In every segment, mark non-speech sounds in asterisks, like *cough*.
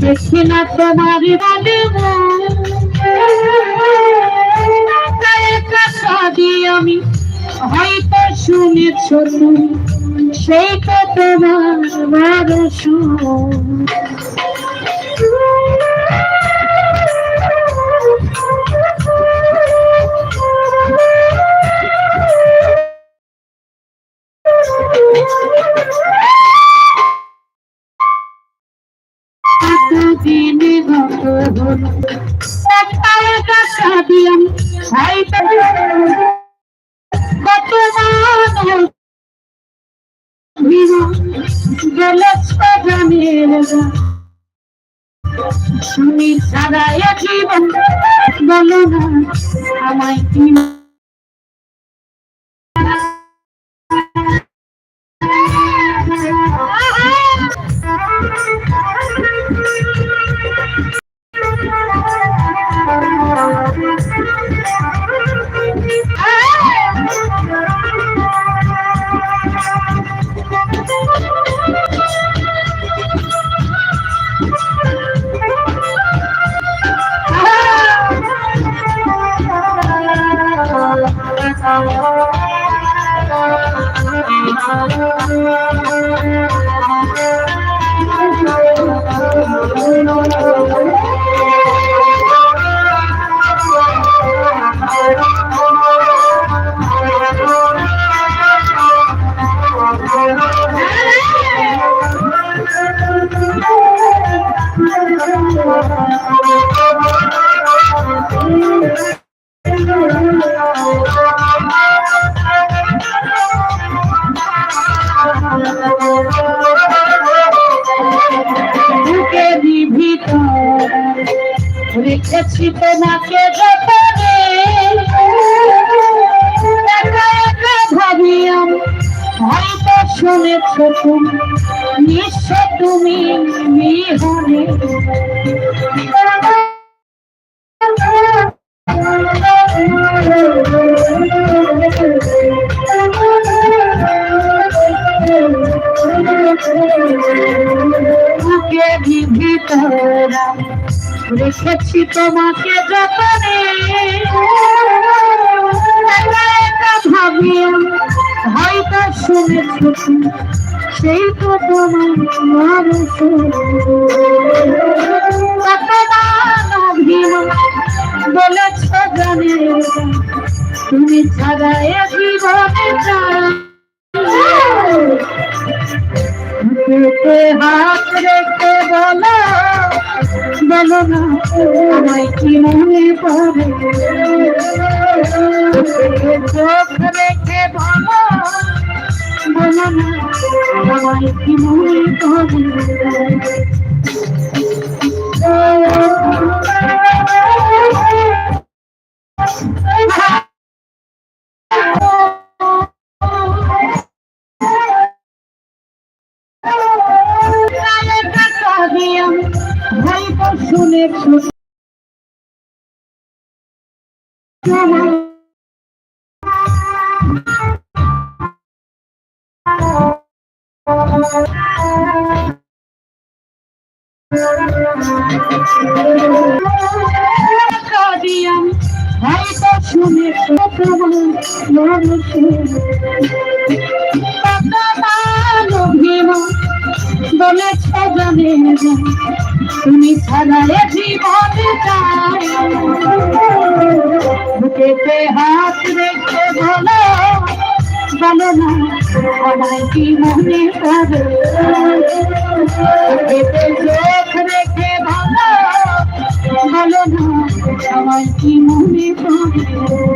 দেখি না তোমার আমি হয়তো শুনেছ তুমি সেই তো তোমার মানুষ তুমি সারা জীবন বলো না আমায় কি রেখেছি তোমাকে যতনে। একা একা ভাবি আমি হয়তো শুনেছ তুমি নিশ্চয় তুমি বিহনে জীবিত রেখেছি তোমাকে যতনে। ভাবি হয়তো শুনেছ। সেই তো তোমার বলেছ জানে তুমি ছাড়া এ জীবনে বলো না আমায় কি মনে পড়ে? চোখ রেখে বলো বলো না আমায় কি মনে পড়ে হয়তো হয়তো তোমার মানুষ বলেছ জানে তুমি ছাড়া এ জীবনে বুকেতে হাত রেখে বলো বলো না আমায় কি মনে করে? বুকেতে চোখ রেখে বলো বলো না আমায় কি মনে করে?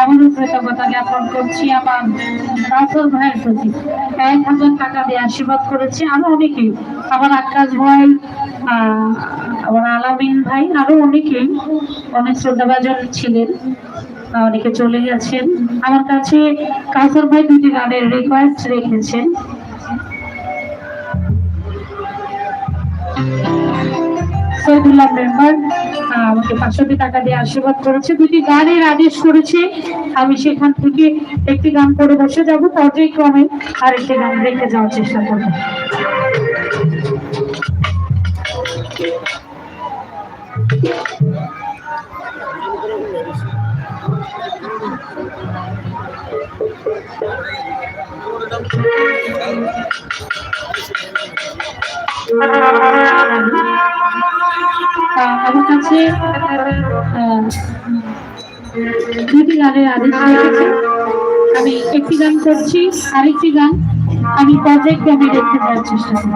আবারও কৃতজ্ঞতা জ্ঞাপন করছি আমার রাসেল ভাইয়ের প্রতি। এক হাজার টাকা দিয়ে আশীর্বাদ করেছি। আরও অনেকে আমার আকাশ ভাই আমার আলামিন ভাই, আরও অনেকেই অনেক শ্রদ্ধাভাজন ছিলেন, অনেকে চলে গেছেন। আমার কাছে কাউসার ভাই দুটি গানের রিকোয়েস্ট রেখেছেন। সৈদুল্লাহ মেম্বার আমাকে পাঁচশোটি টাকা দিয়ে আশীর্বাদ করেছে। দুটি গানের আদেশ করেছে। আমি সেখান থেকে একটি গান করে বসে যাব। পর্যায়ক্রমে আরেকটি গান রেখে যাওয়ার চেষ্টা করব। আহ, *laughs* আমার কাছে দুটি গানের আদেশ রেখেছে আমি একটি গান করছি, আরেকটি গান আমি পর্যায়ক্রমে রেখে যাওয়ার চেষ্টা করব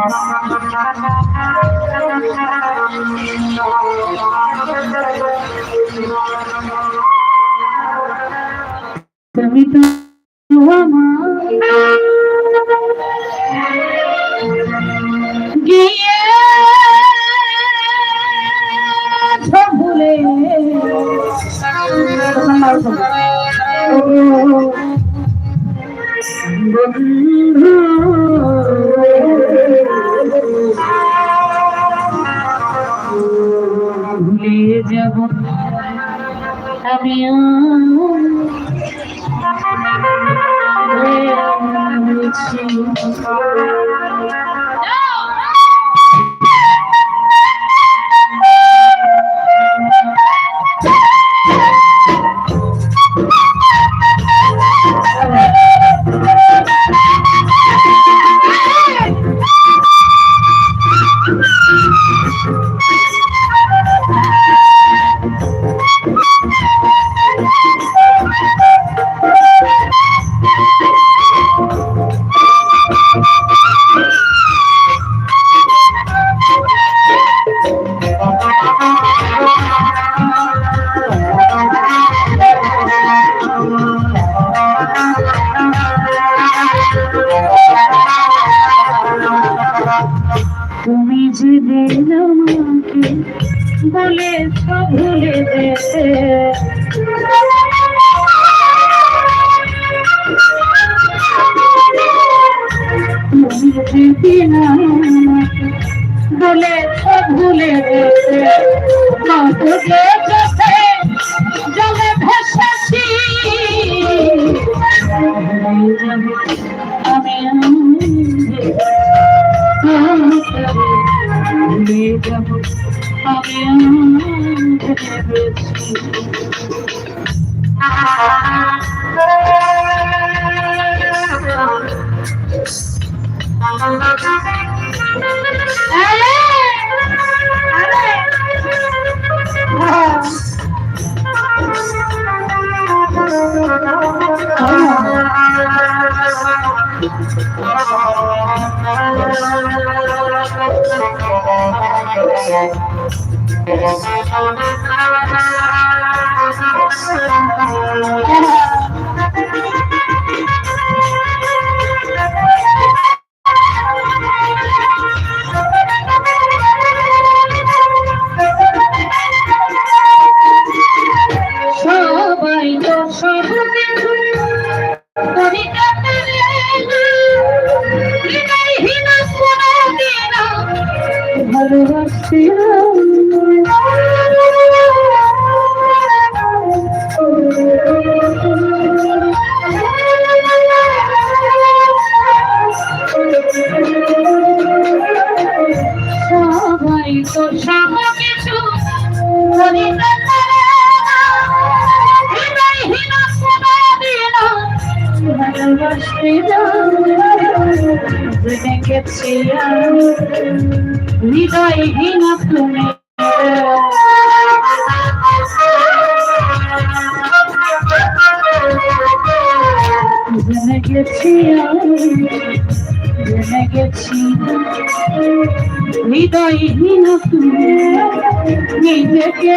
তুমি তো আমার তুমি ভুলে চোখে জলে ভেসেছি আমি আমি ভেবেছি সবাই Yeah. গেছি আমি হৃদয়হীন তুমি আমি জেনে গেছি হৃদয়হীন তুমি নিজেকে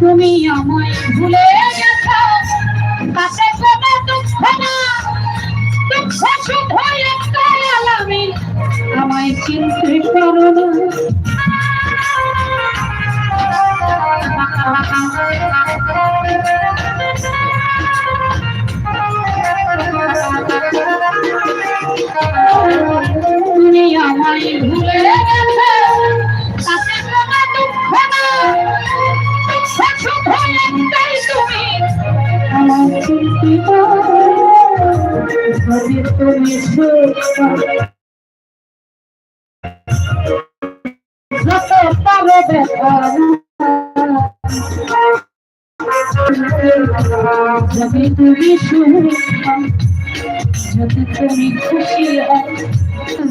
তুমি আমায় ভুলে গেছো। তাতে কোনো দুঃখ না। দুঃখ শুধু একটাই আলামি। আমায় চিনতে পারো না। যদি তুমি সুখী যদি তুমি খুশি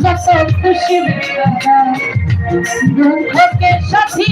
যত খুশি দুঃখকে সাথী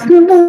তুমি